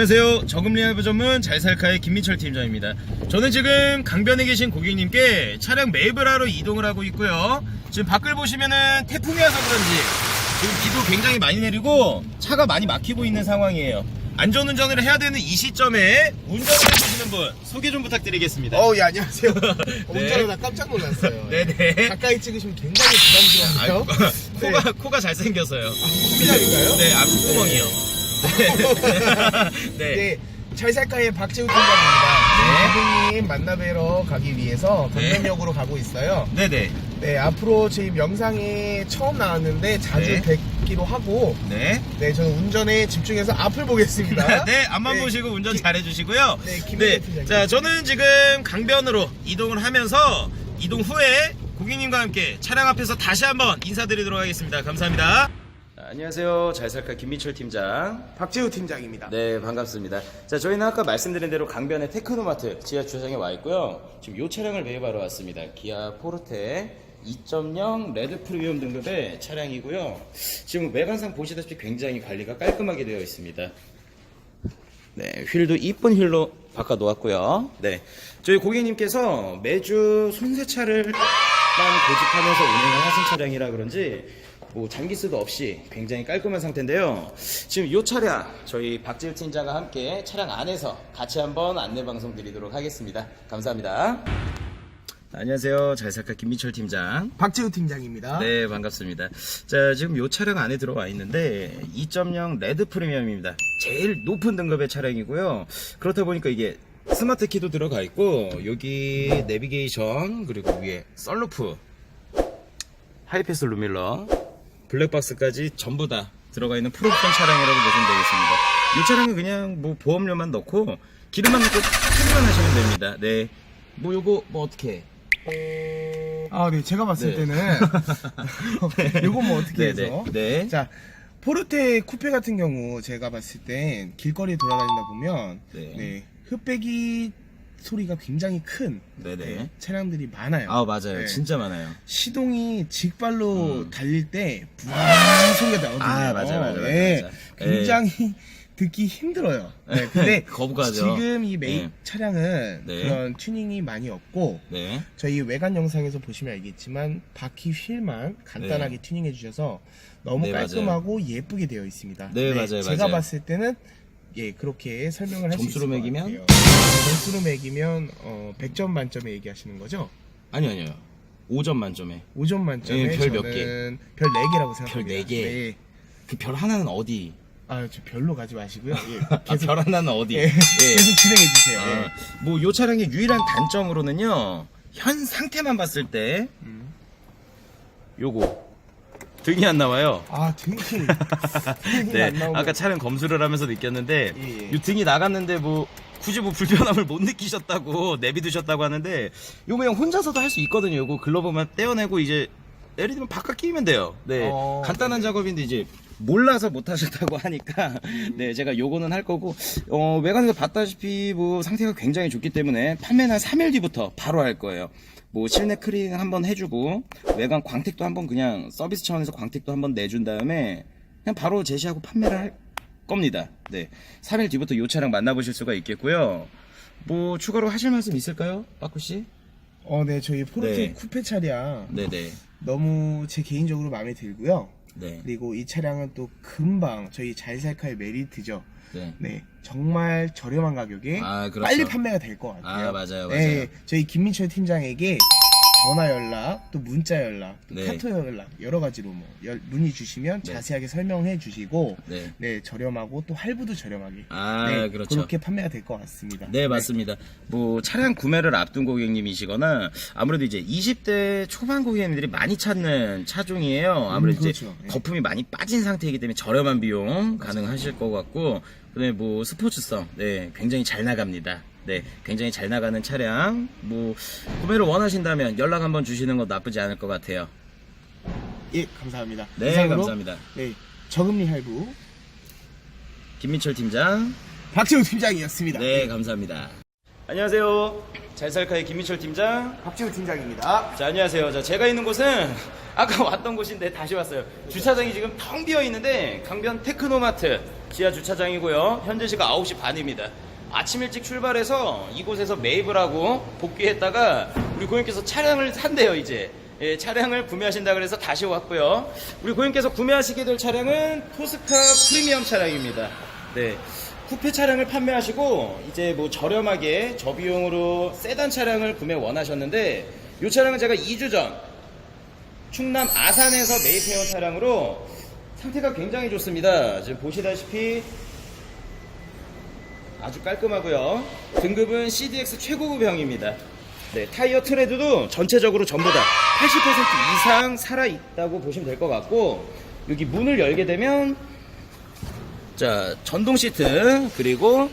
안녕하세요. 저금리 할부 전문 잘살카의 김민철 팀장입니다. 저는 지금 강변에 계신 고객님께 차량 매입을 하러 이동을 하고 있고요. 지금 밖을 보시면은 태풍이 와서 그런지 지금 비도 굉장히 많이 내리고 차가 많이 막히고 있는 상황이에요. 안전운전을 해야 되는 이 시점에 운전을 해주시는 분 소개 좀 부탁드리겠습니다. 어, 예, 안녕하세요. 네. 운전하다 깜짝 놀랐어요. 네네. 가까이 찍으시면 굉장히 부담스러운데요. 코가, 코가 잘생겼어요. 콧미남인가요? 네, 아, 콧구멍이요. 네. 네. 네. 잘 살까의 박재우 팀장입니다. 고객님 만나뵈러 가기 위해서 네. 강변역으로 가고 있어요. 네네. 네, 앞으로 저희 영상에 처음 나왔는데 자주 네. 뵙기로 하고, 네. 네, 저는 운전에 집중해서 앞을 보겠습니다. 네, 앞만 네. 보시고 운전 잘 해주시고요. 네, 김민재 네, 팀장님. 자, 저는 지금 강변으로 이동을 하면서 이동 후에 고객님과 함께 차량 앞에서 다시 한번 인사드리도록 하겠습니다. 감사합니다. 안녕하세요. 잘살까 김민철 팀장. 박재우 팀장입니다. 네, 반갑습니다. 자, 저희는 아까 말씀드린 대로 강변의 테크노마트 지하 주차장에 와 있고요. 지금 이 차량을 매입하러 왔습니다. 기아 포르테 2.0 레드 프리미엄 등급의 차량이고요. 지금 외관상 보시다시피 굉장히 관리가 깔끔하게 되어 있습니다. 네, 휠도 이쁜 휠로 바꿔 놓았고요. 네. 저희 고객님께서 매주 손세차를 만 고집하면서 운행을 하신 차량이라 그런지 뭐 장기수도 없이 굉장히 깔끔한 상태인데요. 지금 이 차량 저희 박지우 팀장과 함께 차량 안에서 같이 한번 안내 방송 드리도록 하겠습니다. 감사합니다. 안녕하세요. 잘살까 김민철 팀장. 박재우 팀장입니다. 네, 반갑습니다. 자, 지금 이 차량 안에 들어와 있는데 2.0 레드 프리미엄입니다. 제일 높은 등급의 차량이고요. 그렇다 보니까 이게 스마트 키도 들어가 있고 여기 내비게이션 그리고 위에 썰루프 하이패스 루밀러 블랙박스까지 전부 다 들어가 있는 풀옵션 차량이라고 보시면 되겠습니다. 이 차량은 그냥 뭐 보험료만 넣고 기름만 넣고 충전만 하시면 됩니다. 네. 뭐 요거 뭐 어떻게 해? 아, 네, 제가 봤을 네. 때는 요거 뭐 어떻게 해서 네. 자, 포르테 쿠페 같은 경우 제가 봤을 땐 길거리에 돌아다니다 보면 네. 네, 흡배기 소리가 굉장히 큰 네네. 네, 차량들이 많아요. 아 맞아요 네. 진짜 많아요 시동이 직발로 음. 달릴 때 부릉 소리가 나거든요. 아, 맞아요, 맞아요, 네, 맞아요. 굉장히 듣기 힘들어요. 네, 근데 거부가죠. 지금 이 메이 네. 차량은 네. 그런 튜닝이 많이 없고 네 저희 외관 영상에서 보시면 알겠지만 바퀴 휠만 간단하게 튜닝해 주셔서 너무 네, 깔끔하고 예쁘게 되어 있습니다. 네, 맞아요, 제가 맞아요. 봤을 때는 예 그렇게 설명을 할 수 있을 점수로 것 매기면? 점수로 매기면 어, 100점 만점에 얘기하시는 거죠? 아니요 아니요 5점 만점에 5점 만점에 예, 별몇 저는 별 4개라고 생각합니다. 별네 개? 네. 그 별 하나는 어디 아, 저 별로 가지 마시고요. 예, 아, 계속 별 하나는 어디 예, 예. 계속 진행해 주세요. 아, 뭐 요 차량의 유일한 단점으로는요 현 상태만 봤을 때 음. 요거 등이 안 나와요. 아, 등이 등이 네 안 나오고. 아까 차량 검수를 하면서 느꼈는데 예, 예. 이 등이 나갔는데 뭐 굳이 뭐 불편함을 못 느끼셨다고 내비두셨다고 하는데 요거 그냥 혼자서도 할 수 있거든요. 요거 글러브만 떼어내고 이제 예를 들면 바깥 끼면 돼요. 네 어, 간단한 작업인데 이제 몰라서 못 하셨다고 하니까 네 제가 요거는 할 거고 어 외관에서 봤다시피 뭐 상태가 굉장히 좋기 때문에 판매는 한 3일 뒤부터 바로 할 거예요 뭐 실내 크리닝 한번 해주고 외관 광택도 한번 그냥 서비스 차원에서 광택도 한번 내준 다음에 그냥 바로 제시하고 판매를 할 겁니다. 네. 3일 뒤부터 이 차량 만나보실 수가 있겠고요. 뭐 추가로 하실 말씀 있을까요? 빠꾸 씨? 어, 네, 저희 포르테 네. 쿠페 차량 네네. 너무 제 개인적으로 마음에 들고요. 네. 그리고 이 차량은 또 금방 저희 잘살카의 메리트죠. 네. 네, 정말 저렴한 가격에 아, 그렇죠. 빨리 판매가 될 것 같아요. 아, 맞아요, 네, 맞아요. 저희 김민철 팀장에게 전화 연락, 또 문자 연락, 또 네. 카톡 연락 여러 가지로 뭐 열- 문의 주시면 네. 자세하게 설명해 주시고 네. 네, 저렴하고 또 할부도 저렴하게 아, 네, 그렇죠. 그렇게 판매가 될 것 같습니다. 네, 맞습니다. 뭐 차량 구매를 앞둔 고객님이시거나 아무래도 이제 20대 초반 고객님들이 많이 찾는 차종이에요. 아무래도 음, 이제 그렇죠. 예. 거품이 많이 빠진 상태이기 때문에 저렴한 비용 가능하실 것 같고 그다음에 뭐 스포츠성 네, 굉장히 잘 나갑니다. 네, 굉장히 잘 나가는 차량 뭐 구매를 원하신다면 연락 한번 주시는 것 나쁘지 않을 것 같아요. 예, 감사합니다. 네, 이상으로, 감사합니다. 네, 저금리 할부 김민철 팀장 박재우 팀장이었습니다. 네, 감사합니다. 안녕하세요. 잘살카의 김민철 팀장. 박재우 팀장입니다. 자, 안녕하세요. 자, 제가 있는 곳은 아까 왔던 곳인데 다시 왔어요. 주차장이 지금 텅 비어 있는데 강변 테크노마트 지하 주차장이고요. 현재 시각 9시 반입니다. 아침 일찍 출발해서 이곳에서 매입을 하고 복귀했다가 우리 고객님께서 차량을 산대요, 이제. 예, 차량을 구매하신다 그래서 다시 왔고요. 우리 고객님께서 구매하시게 될 차량은 포스카 프리미엄 차량입니다. 네. 쿠페 차량을 판매하시고 이제 뭐 저렴하게 저비용으로 세단 차량을 구매 원하셨는데 이 차량은 제가 2주 전 충남 아산에서 매입해온 차량으로 상태가 굉장히 좋습니다. 지금 보시다시피 아주 깔끔하고요. 등급은 CDX 최고급형입니다. 네, 타이어 트레드도 전체적으로 전부 다 80% 이상 살아있다고 보시면 될 것 같고 여기 문을 열게 되면 자 전동 시트 그리고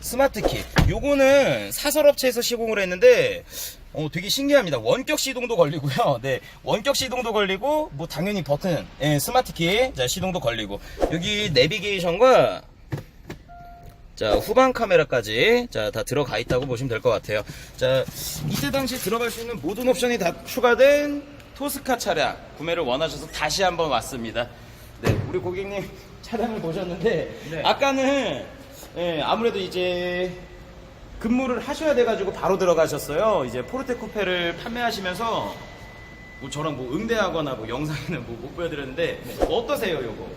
스마트 키 요거는 사설업체에서 시공을 했는데 어, 되게 신기합니다. 원격 시동도 걸리고요. 네, 원격 시동도 걸리고 뭐 당연히 버튼, 예, 스마트 키 자, 시동도 걸리고 여기 내비게이션과 자 후방 카메라까지 자 다 들어가 있다고 보시면 될 것 같아요. 자 이때 당시 들어갈 수 있는 모든 옵션이 다 추가된 토스카 차량 구매를 원하셔서 다시 한번 왔습니다. 네, 우리 고객님 차량을 보셨는데 네. 아까는 예, 아무래도 이제 근무를 하셔야 돼가지고 바로 들어가셨어요. 이제 포르테 쿠페를 판매하시면서 뭐 저랑 뭐 응대하거나 뭐 영상에는 뭐 못 보여드렸는데 어떠세요, 요거?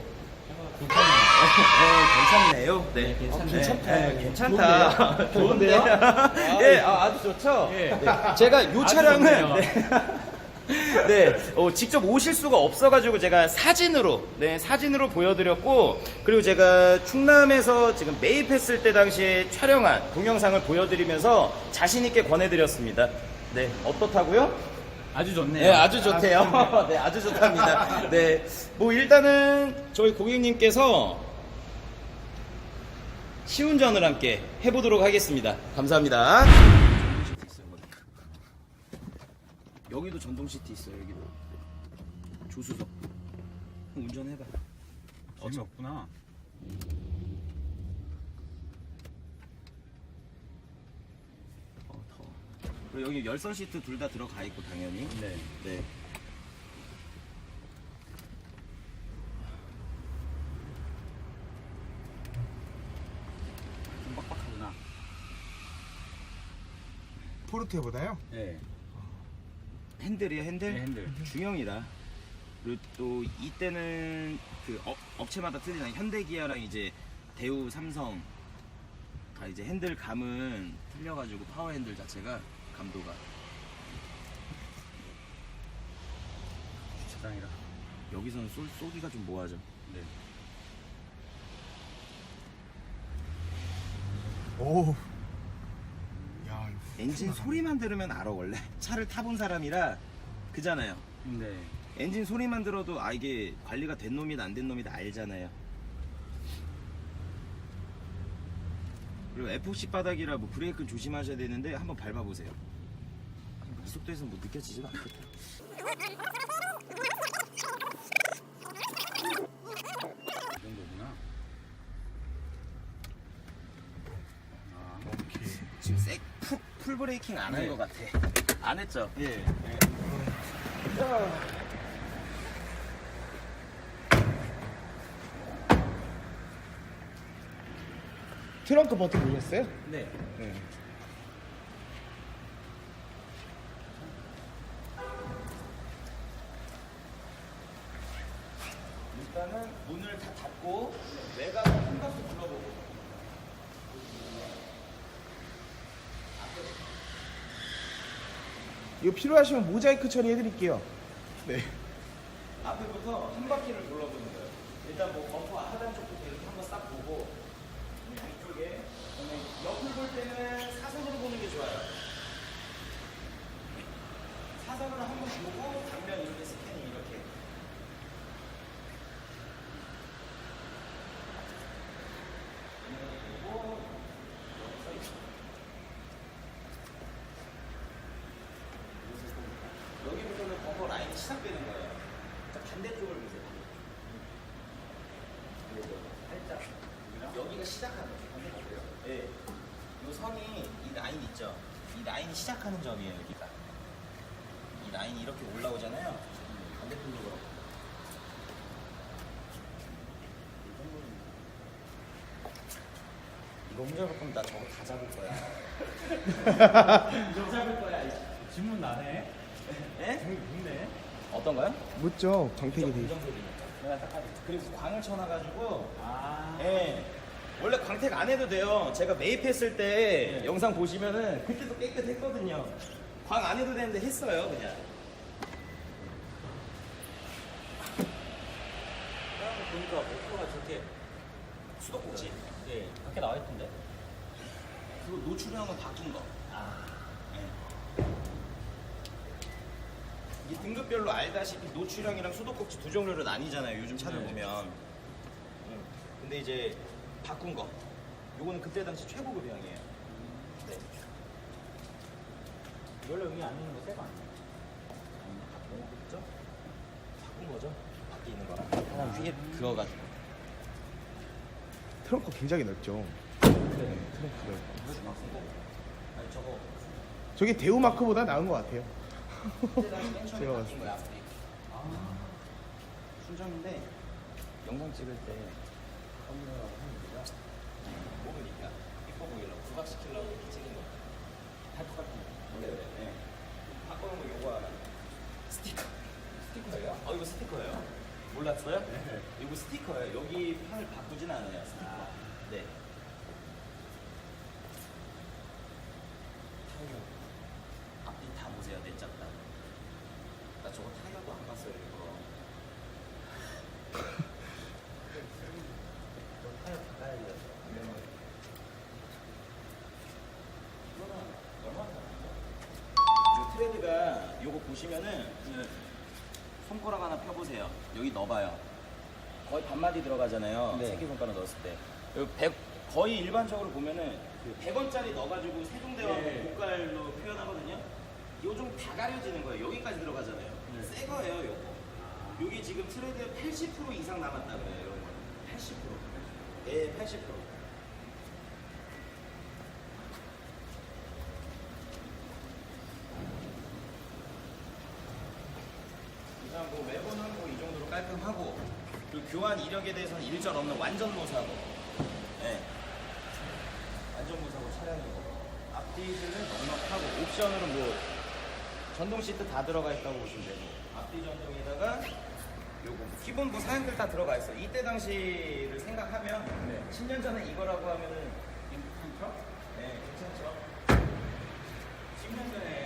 네, 괜찮네요. 네, 괜찮네. 네, 괜찮다. 좋은데요? 예, 아, 아주 좋죠? 예. 네. 제가 요 아주 차량은 좋네요. 네. 네, 어, 직접 오실 수가 없어가지고 제가 사진으로, 네, 사진으로 보여드렸고, 그리고 제가 충남에서 지금 매입했을 때 당시에 촬영한 동영상을 보여드리면서 자신 있게 권해드렸습니다. 네, 어떻다고요? 아주 좋네요. 네, 아주 좋대요. 네, 아주 좋답니다. 네, 뭐 일단은 저희 고객님께서 시운전을 함께 해보도록 하겠습니다. 감사합니다. 여기도 전동 시트 있어요. 여기도 조수석. 운전해봐. 재미없구나. 어, 더워. 그리고 여기 열선 시트 둘 다 들어가 있고 당연히. 네. 네. 좀 빡빡하구나. 포르테보다요? 네. 핸들이야 핸들? 네, 핸들. 중형이다. 그리고 또 이때는 그 업, 업체마다 틀리잖아요. 현대기아랑 이제 대우, 삼성 다 이제 핸들 감은 틀려가지고 파워 핸들 자체가 감도가 주차장이라. 여기서는 쏠, 쏘기가 좀 뭐하죠. 네. 오. 엔진 소리만 들으면 알아 원래. 차를 타본 사람이라 그잖아요. 네. 엔진 소리만 들어도 아 이게 관리가 된 놈이다 안 된 놈이다 알잖아요. 그리고 FOC 바닥이라 뭐 브레이크 조심하셔야 되는데 한번 밟아보세요. 이 속도에서 뭐 느껴지지도 않겠다. 이 정도구나. 아, 오케이. 지금 색 풀, 풀 브레이킹 안한 네. 것 같아. 안 했죠? 예. 트렁크 버튼 누르셨어요? 네. 네. 일단은 문을 다 닫고 외곽 한 바퀴 둘러보고 이거 필요하시면 모자이크 처리해드릴게요. 네. 앞에부터 한 바퀴를 둘러보는 거예요. 일단 뭐 범퍼 하단 쪽부터 이렇게 한번 싹 보고 양쪽에 그다음에 옆을 볼 때는 사선으로 보는 게 좋아요. 사선으로 한번 보고 당면 이렇게 스캐 시작되는 거예요. 자, 반대쪽을 보세요. 그리고 살짝 여기가 시작하는 거죠. 반대쪽이요. 예. 네. 요 선이 이 라인 있죠. 이 라인이 시작하는 점이에요. 여기가. 이 라인이 이렇게 올라오잖아요. 반대쪽으로. 이거 혼자 갖고 나 저거 다 잡을 거야. 너 잡을 거야. 질문 나네. 예? 질문 있네. 어떤 거요? 묻죠. 광택이 돼. 부정소리. 내가 딱 하지. 그리고 광을 쳐놔가지고 아. 예. 원래 광택 안 해도 돼요. 제가 매입했을 때 영상 보시면은 그때도 깨끗했거든요. 광 안 해도 되는데 했어요, 그냥. 보니까 목표가 저렇게 수도꼭지. 예. 밖에 나와 있던데. 그거 노출형은 바뀐 거. 아. 예. 이 등급별로 알다시피 노출형이랑 수도꼭지 두 종류로 나뉘잖아요. 요즘 차들 보면. 음. 근데 이제 바꾼 거. 요거는 그때 당시 최고급형이에요. 네. 원래 여기 안 있는 거 새거? 바꾼 거죠? 바꾼 거죠? 밖에 있는 거랑 하나 위에 그어가지고. 트렁크 굉장히 넓죠. 네. 트렁크를. 무슨 막 쓰고. 아니 저거 저게 대우 마크보다 나은 것 같아요. 제가 거야 앞뒤. 아. 순정인데 영상 찍을 때 하는 거가 뽑으니까 이뻐 보이려고 부각시키려고 이렇게 찍은 거. 다 똑같은 거. 그래. 네. 바꾸는 거 요거 하나. 스티커. 스티커예요? 어 이거 스티커예요? 몰랐어요? 네. 이거 스티커예요. 여기 판을 바꾸진 않아요. 스티커. 네. 타이어. 앞뒤 다 보세요. 내 짝다. 나 저거 타이어도 안 봤어요. 이거. 저 타이어 바꿔야 돼요. 이거는 얼마나 이 트레드가 요거 보시면은 그 손가락 하나 펴보세요. 여기 넣어봐요. 거의 반마디 들어가잖아요. 네. 새끼손가락 넣었을 때. 그리고 백- 거의 일반적으로 보면은 그 100원짜리 넣어가지고 세종대왕 네. 고깔로 표현하거든요. 요좀다 가려지는 거예요. 여기까지 들어가잖아요. 새 거예요, 요거. 여기 지금 트레드 80% 이상 남았다 그래요, 이런 거. 80%. 예, 80%. 만큼 하고 그 교환 이력에 대해서는 일절 없는 완전 무사고 네. 완전 무사고 차량이고 앞뒤는 넉넉하고 옵션으로 뭐 전동 시트 다 들어가 있다고 보시면 되고 앞뒤 전동에다가 요거 뭐 기본부 사양들 다 들어가 있어 이때 당시를 생각하면 네. 10년 전에 이거라고 하면은 괜찮죠? 네 괜찮죠? 10년 전에